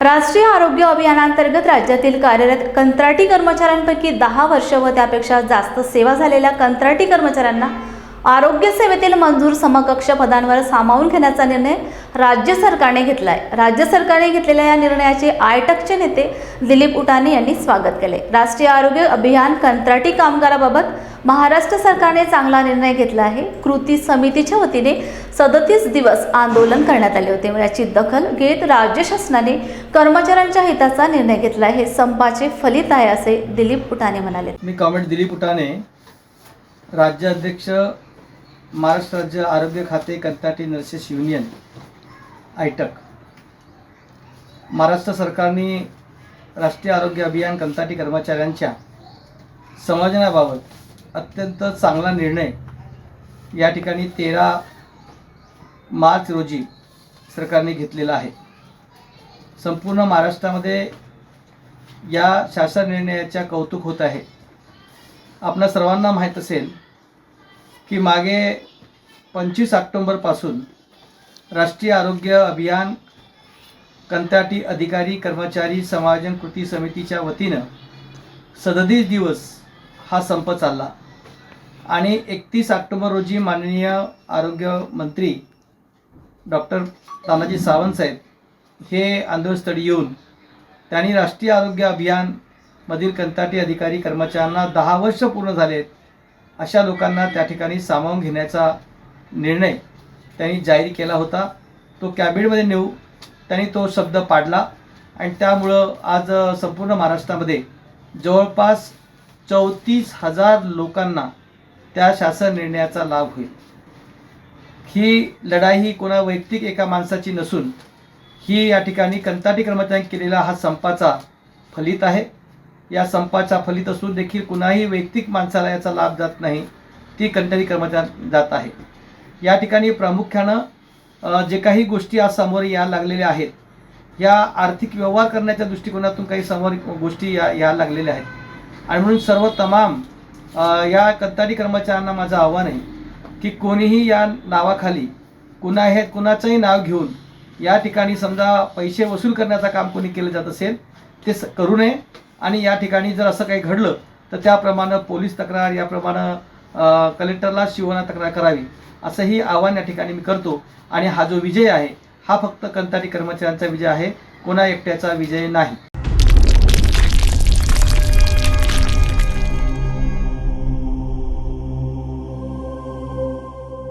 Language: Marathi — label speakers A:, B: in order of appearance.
A: राष्ट्रीय आरोग्य अभियानांतर्गत राज्यातील कार्यरत कंत्राटी कर्मचाऱ्यांपैकी दहा वर्ष व त्यापेक्षा जास्त सेवा झालेल्या कंत्राटी कर्मचाऱ्यांना आरोग्य सेवेतील मंजूर समकक्ष पदांवर सामावून घेण्याचा निर्णय राज्य सरकारने घेतला आहे राज्य सरकारने घेतलेल्या या निर्णयाचे आयटकचे नेते दिलीप उटाने यांनी स्वागत केले. राष्ट्रीय आरोग्य अभियान कंत्राटी कामगाराबाबत महाराष्ट्र सरकारने चांगला निर्णय घेतला आहे. कृती समितीच्या वतीने सदतीस दिवस आंदोलन करण्यात आले होते. याची दखल घेत राज्य शासनाने कर्मचाऱ्यांच्या हिताचा निर्णय घेतला आहे. हे संपाचे फलित आहे असे दिलीप उटाने म्हणाले.
B: मी कॉमेंट दिलीप उटाने राज्याध्यक्ष महाराष्ट्र राज्य आरोग्य खाते कंत्राटी नर्सेस युनियन आयटक. महाराष्ट्र सरकारने राष्ट्रीय आरोग्य अभियान कंत्राटी कर्मचाऱ्यांच्या समाजनाबाबत अत्यंत चांगला निर्णय. या ठिकाणी तेरा मार्च रोजी सरकारने घेतलेला आहे. संपूर्ण महाराष्ट्रामध्ये या शासन निर्णयाच्या कौतुक होत आहे. आपणा सर्वांना माहीत असेल की मागे पंचवीस ऑक्टोंबरपासून राष्ट्रीय आरोग्य अभियान कंत्राटी अधिकारी कर्मचारी समाजन कृती समितीच्या वतीनं सदतीस दिवस हा संप चालला. आणि एकतीस ऑक्टोबर रोजी माननीय आरोग्यमंत्री डॉक्टर तानाजी सावंत साहेब हे आंदोलनस्थळी येऊन त्यांनी राष्ट्रीय आरोग्य अभियानमधील कंत्राटी अधिकारी कर्मचाऱ्यांना दहा वर्ष पूर्ण झालेत अशा लोकांना त्या ठिकाणी सामावून घेण्याचा निर्णय त्यांनी जाहीर केला होता. तो कॅबिनेटमध्ये नेऊ त्यांनी तो शब्द पाडला आणि त्यामुळं आज संपूर्ण महाराष्ट्रामध्ये जवळपास चौतीस हजार लोकांना त्या शासन निर्णयाचा लाभ होईल. ही लढाई ही कोणा वैयक्तिक एका माणसाची नसून ही या ठिकाणी कंत्राटी कर्मचाऱ्यांनी केलेला हा संपाचा फलित आहे. या संपाचा फलित असून देखील कुणाही वैयक्तिक माणसाला याचा लाभ जात नाही ती कंत्राटी कर्मचाऱ्या जात आहे. या ठिकाणी प्रामुख्यानं जे काही गोष्टी आज समोर यायला लागलेल्या आहेत या आर्थिक व्यवहार करण्याच्या दृष्टिकोनातून काही समोर गोष्टी या यायला लागलेल्या आहेत. आणि म्हणून सर्व तमाम या कत्तारी कर्मचाऱ्यांना माझं आव्हान आहे की कोणीही या नावाखाली कुणा हे कुणाचंही नाव घेऊन या ठिकाणी समजा पैसे वसूल करण्याचं काम कोणी केलं जात असेल ते स करू नये. आणि या ठिकाणी जर असं काही घडलं तर त्याप्रमाणे पोलीस तक्रार याप्रमाणे कलेक्टरला शिवना तक्रार करावी असंही आव्हान या ठिकाणी मी करतो. आणि हा जो विजय आहे हा फक्त कंत्राटी कर्मचाऱ्यांचा विजय आहे कोणा एकट्याचा विजय नाही.